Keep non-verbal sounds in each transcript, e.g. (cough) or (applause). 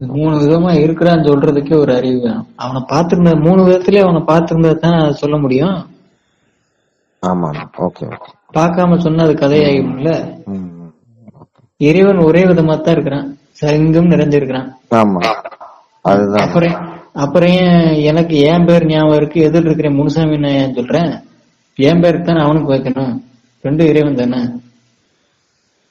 மூணு விதமா இருக்கிறான்னு சொல்றதுக்கே ஒரு அறிவு வேணும். அவனை பார்த்திருந்த மூணு விதத்திலே அவனை பார்த்திருந்தா தான் சொல்ல முடியும். ஆமா ஓகே பார்க்காம சொன்னா அது கதையாகும்ல. இறைவன் ஒரே விதமா தான் இருக்கிறான். எங்கும் நிறைஞ்சிருக்கிறான். ஆமா அதுதான். அப்புறம் அப்புறம் ஏன் எனக்கு என் பேர் ஞாபகம் இருக்கு? எதிர் இருக்கிற முனுசாமி நான் ஏன் சொல்றேன் என் பேருக்கு தானே அவனுக்கு வைக்கணும். ரெண்டு இறைவன் தானே.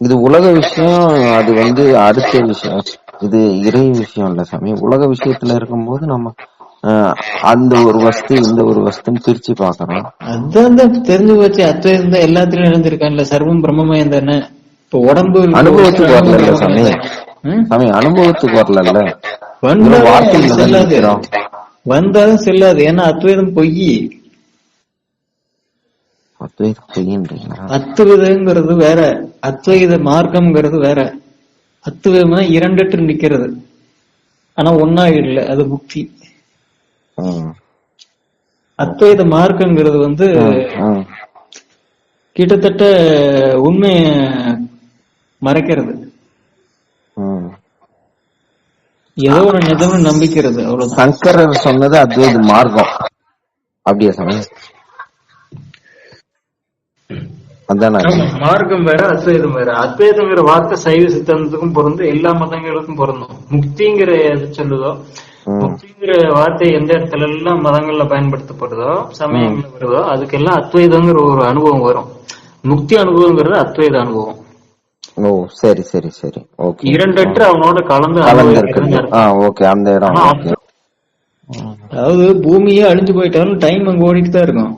இது உலக விஷயம் அது வந்து அடுத்த விஷயம். இது இறை விஷயம் இல்ல சாமி. உலக விஷயத்துல இருக்கும்போது நம்ம அந்த ஒரு வஸ்து இந்த ஒரு வஸ்துன்னு பிரிச்சு பாக்குறோம் அதான் தான் தெரிஞ்சு போச்சு. அத்வைதம் தான் எல்லாத்துலயும் நிறைஞ்சிருக்கான்ல சர்வம் பிரம்மமயம் தானே. இப்ப உடம்பு அனுபவத்துக்கு வரல சாமி? சாமி அனுபவத்துக்கு வரல வார்த்தையில செல்லாது. வந்தாலும் செல்லாது. ஏன்னா அத்வைதம் பொய். அத்வைத பொய்ன்றீங்களா? அத்துவிதங்கிறது வேற. அத்வைத மார்க்கம்ங்கிறது வேற. அத்துவிதம்னா இரண்டற்று நிக்கிறது ஆனா ஒன்னா இல்ல அது முக்தி. அத்வைத மார்க்கங்கிறது வந்து. கிட்டத்தட்ட உண்மைய மறைக்கிறது. ஏதோ ஒரு நிஜம்னு நம்பிக்கிறது அவ்வளவுதான் சங்கரர் சொன்னது அத்வைத மார்க்கம் அப்படியா சாமி மார்க்கம் வேற அத்வைதம் வேற. அத்வைதங்கிற வார்த்தை சைவ சித்தாந்தத்துக்கும் பொருந்தும் எல்லா மதங்களுக்கும் பொருந்தும். முக்திங்கிற எது சொல்லுதோ. முக்திங்கிற வார்த்தை எந்த இடத்துல எல்லாம் மதங்கள்ல பயன்படுத்தப்படுதோ சமயங்கள்ல வருதோ அதுக்கெல்லாம் அத்வைதங்கிற ஒரு அனுபவம் வரும். முக்தி அனுபவங்கிறது அத்வைத அனுபவம். ஓ சரி சரி சரி. ஓகே. இரண்டற்று அவனோட கலந்து கலந்து ஓகே அந்த இடம். அதாவது பூமியே அழிஞ்சு போயிட்டாலும் டைம் அங்க ஓடிட்டு தான் இருக்கும்.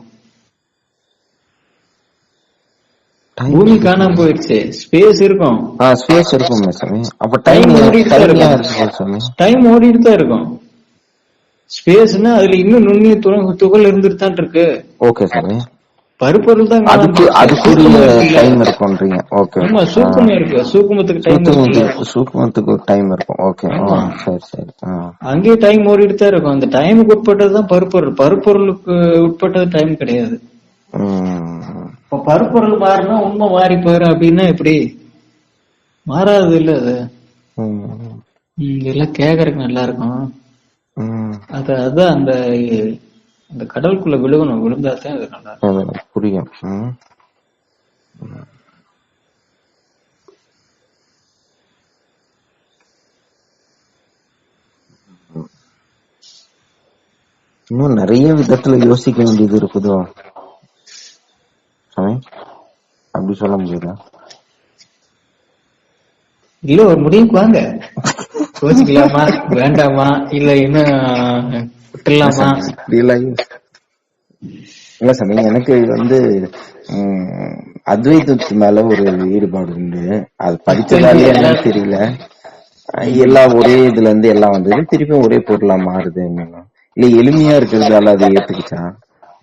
பூமி காணாம போயிடுச்சு. ஸ்பேஸ் இருக்கும். ஆ ஸ்பேஸ் இருக்குமே சாமி? அப்ப டைம் ஓடிட்டு தான் இருக்கும். டைம் ஓடிட்டு தான் இருக்கும். ஸ்பேஸ்னா அதுல இன்னும் நுண்ணிய துணை- துகள் இருந்துட்டு தான் இருக்கு. ஓகே சாமி. பருப்பொருள் தான் அதுக்கு. அதுக்குரிய. டைம் இருக்கும்ன்றீங்க. ஓகே ஆமா சூக்குமம் இருக்கு. சூக்குமத்துக்கு டைம் இருக்கு. சூக்குமத்துக்கு டைம் இருக்கும். ஓகே சரி சரி. அங்கேயே டைம் ஓடிட்டு தான் இருக்கும். அந்த டைமுக்கு உட்பட்டதுதான் பருப்பொருள். பருப்பொருளுக்கு உட்பட்டது டைம் கிடையாது. இப்ப பருப்பொருள் மாறினா உண்மை மாறி போயிடும் அப்படின்னா எப்படி மாறாது இல்ல அது. இதெல்லாம் கேக்குறதுக்கு நல்லா இருக்கும். அது அதான் அந்த அந்த கடலுக்குள்ள விழுகணும். விழுந்தா தான் அது நல்லா இருக்கும். புரியும். இன்னும் நிறைய விதத்துல யோசிக்க வேண்டியது இருக்குதோ சாமி அப்படி சொல்ல முடியுதா? இல்ல ஒரு முடிவுக்கு வாங்க. யோசிக்கலாமா? வேண்டாமா? இல்ல இன்னும் விட்டுலாமா இல்ல சாமி எனக்கு வந்து அத்வைதத்து மேல ஒரு ஈடுபாடு உண்டு. அது படிச்சதாலே என்னன்னு தெரியல. அஹ் எல்லாம் ஒரே இதுல இருந்து எல்லாம் வந்தது. திருப்பியும் ஒரே பொருளா மாறுது இல்ல எளிமையா இருக்கிறதால அதை ஏத்துக்கிச்சா?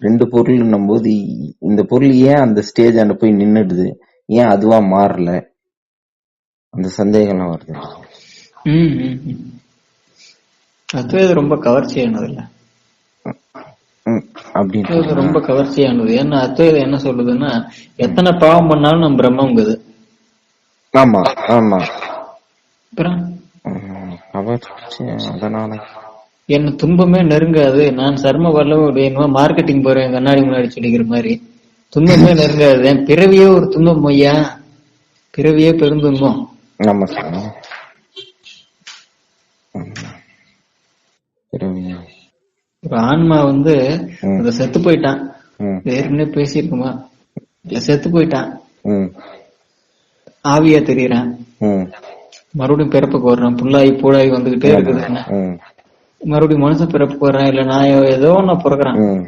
ரெண்டு பொருள்னும் போது இந்த பொருள் ஏன் அந்த ஸ்டேஜ் அங்க போய் நின்னுடுது? ஏன் அதுவா மாறல? அந்த சந்தேகம்லாம் வருது. ம், ம், ம். அதுவே இது ரொம்ப கவர்ச்சியானது இல்ல அப்படின்னு ரொம்ப கவர்ச்சியானது. ஏன்னா அத்வைதம் என்ன சொல்லுதுன்னா எத்தனை பாவம் பண்ணாலும் நம்ம பிரம்மங்குது ஆமா ஆமா. அப்புறம்? அதனால. என்ன துன்பமே நெருங்காது. நான் சர்ம வல்லவ மார்க்கெட்டிங் போறேன் கண்ணாடி முன்னாடி சொல்லிக்கிற மாதிரி. துன்பமே நெருங்காது. என் பிறவியே ஒரு துன்பம் ஐயா. பிறவியே பெருந்துன்பம் ஆமா. ஒரு ஆன்மா வந்து ம். அந்த செத்து போயிட்டான். ஏற்கனவே பேசியிருக்குமா? இல்ல செத்து போயிட்டான். ஆவியா தெரியறான். மறுபடியும் பிறப்புக்கு வர்றான். புல்லாகி பூடாகி வந்துகிட்டே இருக்குது. மறுபடியும் மனுஷன் பிறப்புக்கு வர்றான் இல்ல நான் ஏதோ ஒண்ணு பிறகுறான் ம்.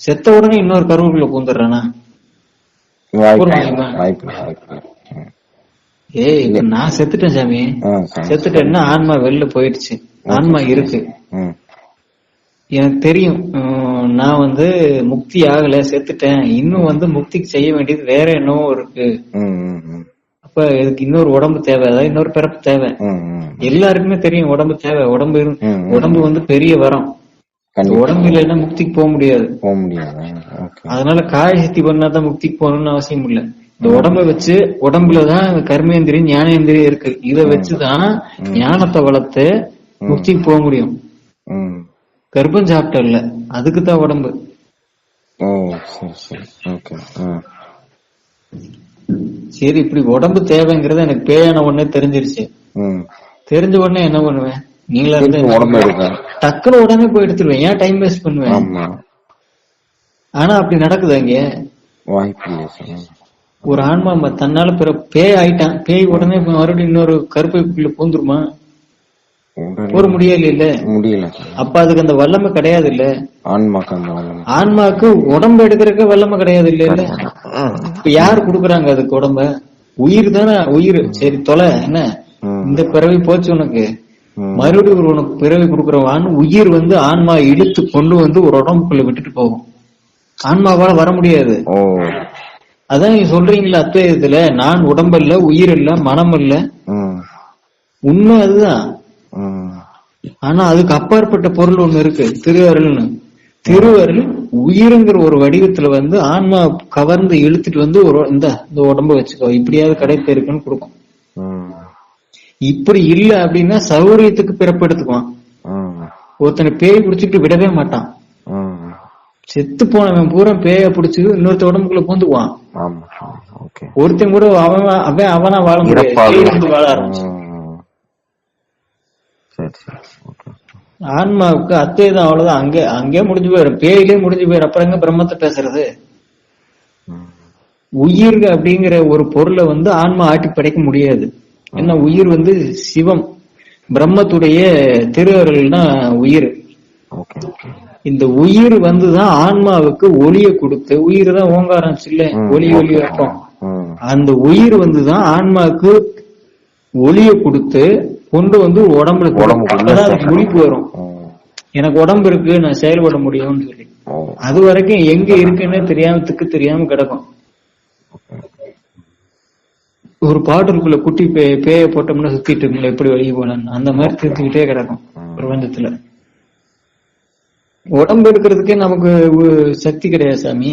செத்த உடனே இன்னொரு கருவுக்குள்ள பூந்துடுறானா. ஏய் நான் செத்துட்டேன் சாமி. செத்துட்டேன்னா ஆன்மா வெளில போயிடுச்சு. ஆன்மா இருக்கு. எனக்கு தெரியும். நான் வந்து முக்தி ஆகல செத்துட்டேன். இன்னும் வந்து முக்திக்கு செய்ய வேண்டியது வேற என்னவோ இருக்கு. இதுக்கு இன்னொரு உடம்பு தேவை அதாவது இன்னொரு பிறப்பு தேவை. எல்லாருக்குமே தெரியும் உடம்பு தேவை உடம்பு. உடம்பு வந்து பெரிய வரம். உடம்பு இல்லைன்னா முக்திக்கு போக முடியாது. போக முடியாது. அதனால காய சக்தி பண்ணாதான் முக்திக்கு போகணும்னு அவசியம் இல்ல. இந்த உடம்ப வச்சு உடம்புலதான் இந்த கர்மேந்திரியம் ஞானேந்திரியம் இருக்கு. இத வச்சுதான் ஞானத்தை வளர்த்து முக்திக்கு போக முடியும். கர்ப்பம் சாப்பிட்ட இல்ல. அதுக்கு தான் உடம்பு சரி இப்படி உடம்பு தேவைங்கிறது எனக்கு பேயான உடனே தெரிஞ்சிருச்சு. தெரிஞ்ச உடனே என்ன பண்ணுவேன்? நீங்களா இருந்து டக்குனு உடனே போய் எடுத்துருவேன். ஏன் டைம் வேஸ்ட் பண்ணுவேன்? ஆனா அப்படி நடக்குதா சார் ஒரு ஆன்மா தன்னால பிற பேய் ஆயிட்டான். பேய் உடனே மறுபடியும் இன்னொரு கருப்பைக்குள்ள பூந்துருமா? போற முடியல இல்ல முடியல. அப்ப அதுக்கு அந்த வல்லமை கிடையாது இல்ல ஆன்மாக்கு அந்த வல்லமை. ஆன்மாக்கு உடம்பு எடுக்கிறதுக்கு வல்லமை கிடையாது. இல்ல இல்ல. இப்ப யாரு குடுக்குறாங்க அதுக்கு உடம்ப? உயிர் தானே உயிர். சரி தொலை என்ன. இந்த பிறவி போச்சு உனக்கு. மறுபடியும் ஒரு உனக்கு பிறவி கொடுக்கறவான் உயிர் வந்து ஆன்மா இழுத்து கொண்டு வந்து ஒரு உடம்புக்குள்ள விட்டுட்டு போகும். ஆன்மாவால வர முடியாது. அதான் நீங்க சொல்றீங்களா அத்வைதத்துல நான் உடம்பு இல்ல உயிர் இல்ல மனம் இல்ல உண்மை அதுதான். ஆனா அதுக்கு அப்பாற்பட்ட பொருள் ஒண்ணு இருக்கு. திருவருள்னு. திருவருள் உயிருங்கிற ஒரு வடிவத்துல வந்து ஆன்மா கவர்ந்து இழுத்துட்டு வந்து ஒரு இந்த இந்த உடம்ப வச்சுக்கோ இப்படியாவது கிடைப்பு இருக்குன்னு கொடுக்கும். இப்படி இல்ல அப்படின்னா சௌரியத்துக்கு பிறப்பெடுத்துக்குவான் ஒருத்தனை பேய் பிடிச்சிட்டு விடவே மாட்டான். செத்து போனவன் பூரா பேய பிடிச்சு இன்னொருத்த உடம்புக்குள்ள பூந்துக்குவான். ஒருத்தன் கூட அவன் அவன் அவனா வாழ முடியாது. வாழ ஆரம்பிச்சு ஆன்மாவுக்கு அத்வைதம் அவ்வளவுதான். அங்கே அங்கே முடிஞ்சு போயிடும். பேயிலே முடிஞ்சு போயிடும். அப்புறம் எங்க பிரம்மத்தை பேசுறது. உயிர் அப்படிங்கிற ஒரு பொருளை வந்து ஆன்மா ஆட்டி படைக்க முடியாது. ஏன்னா உயிர் வந்து சிவம். பிரம்மத்துடைய திருவருள்னா உயிர். இந்த உயிர் வந்துதான் ஆன்மாவுக்கு ஒளிய கொடுத்து உயிர் தான் ஓங்காரம் இல்ல ஒளி. ஒளி இருக்கும் ம். அந்த உயிர் வந்துதான் ஆன்மாவுக்கு ஒளிய கொடுத்து கொண்டு வந்து உடம்புல அதுக்கு சேர்க்கணும். முழிப்பு வரும். எனக்கு உடம்பு இருக்கு நான் செயல்பட முடியும்னு சொல்லி. அது வரைக்கும் எங்க இருக்குன்னு தெரியாம திக்கு தெரியாம கிடக்கும். ஒரு பாட்டிலுக்குள்ள குட்டி பே பேய போட்டோம்னா சுத்திட்டு இருக்குங்களா எப்படி வெளியே போனான்னு. அந்த மாதிரி திருத்திக்கிட்டே கிடக்கும் பிரபஞ்சத்துல. உடம்பு எடுக்கிறதுக்கே நமக்கு சக்தி கிடையாது சாமி.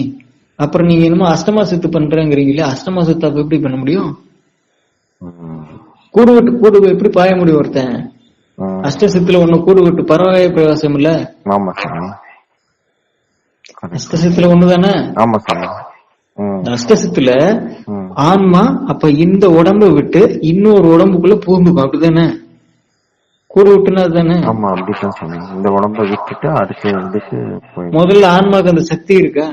அப்புறம் நீங்க என்னமோ அஷ்டமா சித்து பண்றேங்கிறீங்களே அஷ்டமா சித்து அப்ப எப்படி பண்ண முடியும். கூடு விட்டு கூடு எப்படி பாய முடியும் ஒருத்தன்? ம். அஷ்ட சித்துல ஒண்ணு கூடு விட்டு பறவை பிரகாசம் இல்ல ஆமா சாமி. correct. அஷ்ட சித்துல ஒண்ணுதானே ஆமா இந்த அஷ்டசித்துல ஆன்மா அப்ப இந்த உடம்ப விட்டு இன்னொரு உடம்புக்குள்ள பூந்துக்கும். அப்படிதானே? கூடு விட்டுனா அதுதானே? ஆமா அப்படித்தான் சாமி. இந்த உடம்ப விட்டுட்டு அடுத்த இதுக்கு போயிடும். முதல்ல ஆன்மாக்கு அந்த சக்தி இருக்கா?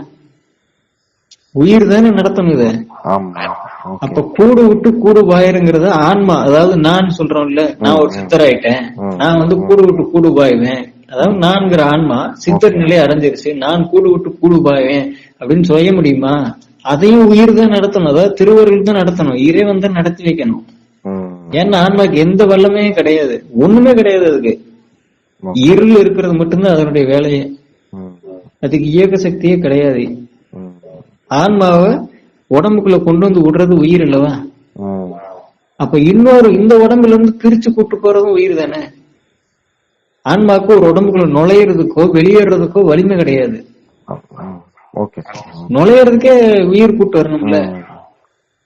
உயிர் தானே நடத்தணும் இத? ஆமா. அப்ப கூடு விட்டு கூடு பாயிருங்கிறத ஆன்மா. அதாவது நான் சொல்றோம்ல நான் ஒரு சித்தர் ஆயிட்டேன். நான் வந்து கூடு விட்டு கூடு பாய்வேன். அதாவது நான்கிற ஆன்மா சித்தர் நிலை அடைஞ்சிருச்சு. நான் கூடு விட்டு கூடு பாய்வேன். அப்படின்னு சொல்ல முடியுமா? அதையும் உயிர் தான் நடத்தணும். அதாவது திருவருள் தான் நடத்தணும். இறைவன் தான் நடத்தி வைக்கணும். ஏன்னா ஆன்மாக்கு எந்த வல்லமே கிடையாது. ஒண்ணுமே கிடையாது அதுக்கு. இருள் இருக்கிறது மட்டும்தான் அதனுடைய வேலையே. அதுக்கு இயக்க சக்தியே கிடையாது. ஆன்மாவை உடம்புக்குள்ள கொண்டு வந்து விடுறது உயிர் இல்லவா? அப்ப இன்னொரு இந்த உடம்புல இருந்து பிரிச்சு கூட்டு போறதும் உயிர் தானே? ஆன்மாக்கு ஒரு உடம்புக்குள்ள நுழையிறதுக்கோ வெளியேறதுக்கோ வலிமை கிடையாது. நுழையிறதுக்கே உயிர் கூட்டு வரணும்ல.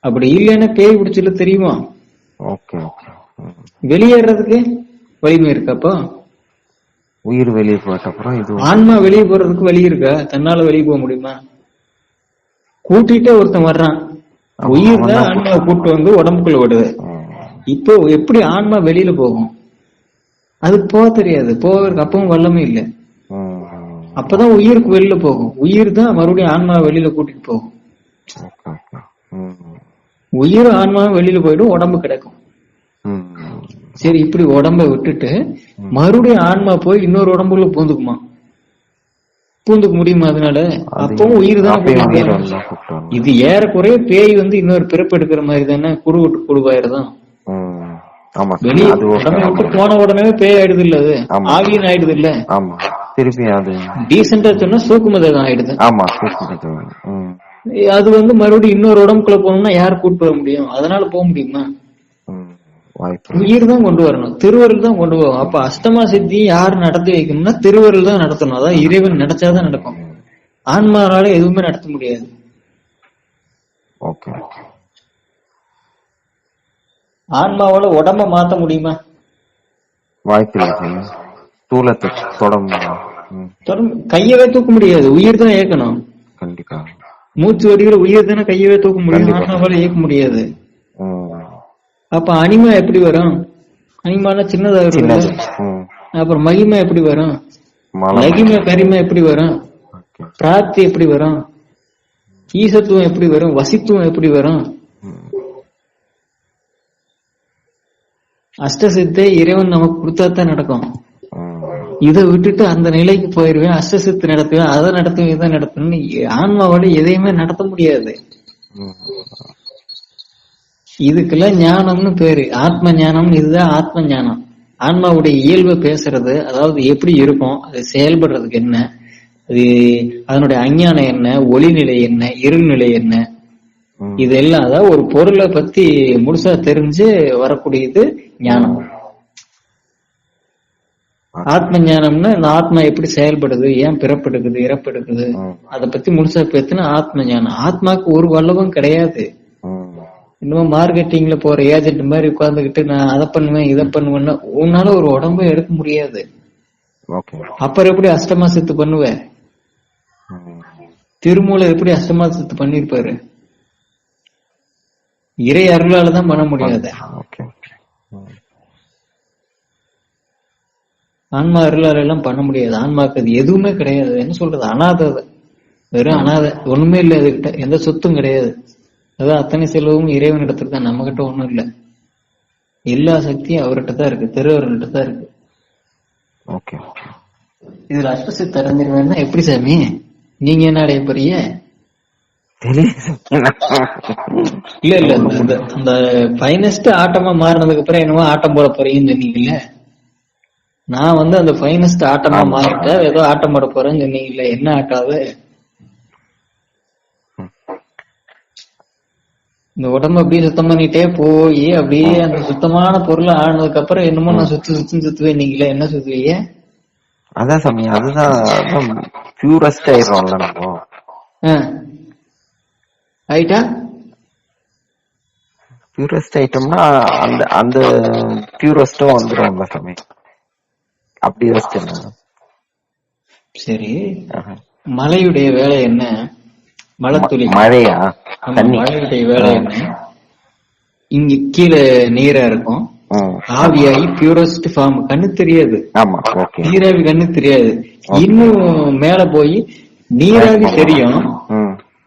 அப்படி இல்லைன்னா பேய் பிடிச்சல தெரியுமா. வெளியேறதுக்கு வலிமை இருக்காப்போ உயிர் வெளியே இது ஆன்மா வெளியே போறதுக்கு வழி இருக்கா? தன்னால வெளியே போக முடியுமா? கூட்டிட்டே ஒருத்தன் வர்றான். உயிர் தான் ஆன்மாவை கூட்டு வந்து உடம்புக்குள்ள விடுது. ம். இப்போ எப்படி ஆன்மா வெளியில போகும்? அதுக்கு போக தெரியாது. போவதற்கு அப்பவும் வல்லமை இல்லை. அப்பதான் உயிருக்கு வெளியில போகும். உயிர் தான் மறுபடியும் ஆன்மா வெளியில கூட்டிட்டு போகும். உயிர் ஆன்மா வெளியில போயிடும் உடம்பு கிடைக்கும். சரி இப்படி உடம்ப விட்டுட்டு மறுபடியும் ஆன்மா போய் இன்னொரு உடம்புல பூந்துக்குமா? பூந்துக்க முடியுமா அதனால? அப்பவும் உயிர் தான். இது ஏறக்குறைய பேய் வந்து இன்னொரு பிறப்பு எடுக்கிற மாதிரி தானே? குடு விட்டு விட்டு போன உடனே பேய் ஆயிடுது இல்ல அது. ஆவியன் ஆயிடுது இல்ல? ஆமா. திருப்பி அது டீசெண்டா சொன்னா சூக்குமதகம் ஆயிடுது. ஆமா அது வந்து மறுபடியும் இன்னொரு உடம்புக்குள்ள போகணும்னா யார் கூட்டு வர முடியும்? அதனால போக முடியுமா? வாய்ப்பு உயிர் தான் கொண்டு வரணும். திருவருள் தான் கொண்டு போகும். அப்ப அஷ்டமா சித்தி யார் நடத்தி வைக்கணும்னா திருவருள் தான் நடத்தணும். அதான் இறைவன் நடத்தாதான் நடக்கும். ஆன்மானால எதுவுமே நடத்த முடியாது. ஓகே ஆன்மாவால உடம்ப மாத்த முடியுமா? வாய்ப்பில்லை சாமி ஸ்தூலத்தை தொட முடியும் கையவே தூக்க முடியாது. உயிர் தான் இயக்கணும். கண்டிப்பா. மூச்சு வடிவில் உயிர் தானே கையவே தூக்க முடியும். ஆன்மாவால இயக்க முடியாது. அப்ப அனிமா எப்படி வரும்? அனிமானா சின்னதா இருக்கும் அப்புறம் மகிமை எப்படி வரும்? மலம். லகிமை கரிமை எப்படி வரும்? பிராப்தி எப்படி வரும்? ஈசத்துவம் எப்படி வரும்? வசித்துவம் எப்படி வரும்? அஷ்டசித்தை இறைவன் நமக்கு கொடுத்தா தான் நடக்கும் இதை விட்டுட்டு அந்த நிலைக்கு போயிருவேன் அஷ்டசித்து நடத்துவேன் அதை நடத்துவேன் இதை நடத்துவேன் ஆன்மாவோட எதையுமே நடத்த முடியாது. இதுக்கெல்லாம் ஞானம்னு பேரு. ஆத்ம ஞானம் இதுதான் ஆத்ம ஞானம் ஆன்மாவுடைய இயல்பை பேசுறது அதாவது எப்படி இருக்கும் அது செயல்படுறதுக்கு என்ன அது அதனுடைய அஞ்ஞானம் என்ன ஒளிநிலை என்ன இருள்நிலை என்ன. இதெல்லாம் அதாவது ஒரு பொருளை பத்தி முழுசா தெரிஞ்சு வரக்கூடியது ஞானம். ஆத்ம ஞானம்னா இந்த ஆத்மா எப்படி செயல்படுது ஏன் பிறப்பெடுக்குது இறப்பெடுக்குது அதை பத்தி முழுசா பேத்துனா ஆத்ம ஞானம் ஆத்மாக்கு ஒரு வல்லவும் கிடையாது. ம், இன்னும் மார்க்கெட்டிங்ல போற ஏஜென்ட் மாதிரி உட்கார்ந்துகிட்டு நான் அதை பண்ணுவேன் இதை பண்ணுவேன்னா உன்னால ஒரு உடம்ப எடுக்க முடியாது. அப்புறம் எப்படி அஷ்டமா சித்து பண்ணுவ ம், திருமூலர் எப்படி அஷ்டமா சித்து பண்ணிருப்பாரு இறை அருளால தான் பண்ண முடியாது. ம், ஆன்மா அருளால எல்லாம் பண்ண முடியாது. ஆன்மாக்கு அது எதுவுமே கிடையாது. என்ன சொல்றது? அனாதை. வெறும் அனாதை ஒண்ணுமே இல்லை அதுகிட்ட. எந்த சொத்தும் கிடையாது. அதான் அத்தனை செல்வமும் இறைவன் இடத்துல தான். நம்ம கிட்ட ஒண்ணும் இல்ல. எல்லா சக்தியும் அவர்கிட்ட தான் இருக்கு. திருவர்கிட்ட தான் இருக்கு. ஓகே இதுல அஷ்டசித்து அடைஞ்சிருவேன்னா எப்படி சாமி? நீங்க என்ன அடைய போறீங்க? இல்ல இல்ல. அந்த ஃபைனஸ்ட் ஆட்டமா மாறினதுக்கு அப்புறம் என்னமோ ஆட்டம் போட போறீங்கன்னு சொன்னீங்கல்ல? நான் வந்து அந்த ஃபைனஸ்ட் ஆட்டமா மாறிட்டேன் ஏதோ ஆட்டம் போட போறேன்னு சொன்னீங்கல்ல? என்ன ஆட்டம் அது? இந்த உடம்ப அப்படியே சுத்தம் பண்ணிட்டே போய் அப்படியே அந்த சுத்தமான பொருளை ஆனதுக்கு அப்புறம் என்னமோ நான் சுத்து சுத்து சுத்துவேன் நீங்களே. என்ன சுத்துவீங்க? அதான் சாமி அதுதான் பியூரஸ்ட் ஆயிடுறோம்ல நம்ம. ஆயிட்டா? பியூரஸ்ட் ஐட்டம்னா அந்த அந்த பியூரஸ்டும் வந்துடும்ல சாமி. அப்படி சரி. மலையுடைய வேலை என்ன? மலைத்துளி மழையா? மழையுடைய வேலை என்ன? இங்க கீழே நீரா இருக்கும். ஆவியாகி பியூரஸ்ட் ஃபார்ம் கண்ணு தெரியாது. நீராவி கண்ணு தெரியாது. இன்னும் மேல போய் நீராவி தெரியும்.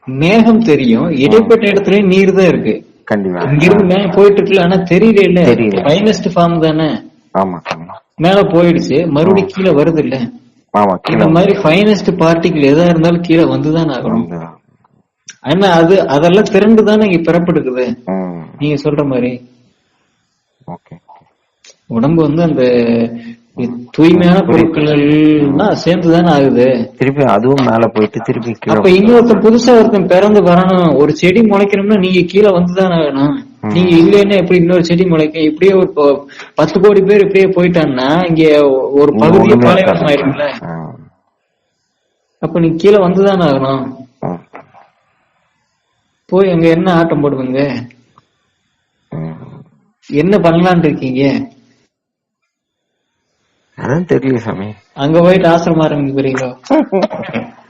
மேகம் தெரியும். இடைப்பட்ட இடத்துல நீர் தான் இருக்கு. கண்டிப்பா. இங்கிருந்து மேல போயிட்டு இருக்குல்ல ஆனா தெரியல இல்ல. ஃபைனஸ்ட் ஃபார்ம் தானே. ஆமா மேல போயிடுச்சு. மறுபடியும் கீழே வருது இல்ல. இந்த மாதிரி ஃபைனஸ்ட் பார்ட்டிகள் எதா இருந்தாலும் கீழே வந்துதான் ஆகணும். ஆனா அது அதெல்லாம் திரண்டு தானே இங்க பிறப்படுக்குது? நீங்க சொல்ற மாதிரி. உடம்பு வந்து அந்த தூய்மையான பொருட்கள்னா சேர்ந்துதானே ஆகுது. திருப்பி அதுவும் மேல போயிட்டு திருப்பி அப்ப இன்னொருத்தன் புதுசா ஒருத்தன் பிறந்து வரணும். ஒரு செடி முளைக்கணும்னா நீங்க கீழே வந்துதான் ஆகணும். நீங்க இல்லைன்னா எப்படி இன்னொரு செடி முளைக்க? இப்படியே ஒரு பத்து கோடி பேர் இப்படியே போயிட்டான்னா இங்க ஒரு பகுதியே பாலைவனம். ஆயிரும்ல. அப்ப நீங்க கீழே வந்துதானே ஆகணும். போய் அங்க என்ன ஆட்டம் போடுவீங்க. என்ன பண்ணலாம்னு இருக்கீங்க? அதான் தெரியல சாமி. அங்க போயிட்டு ஆசிரமம் ஆரம்பிக்க போறீங்களோ (laughs)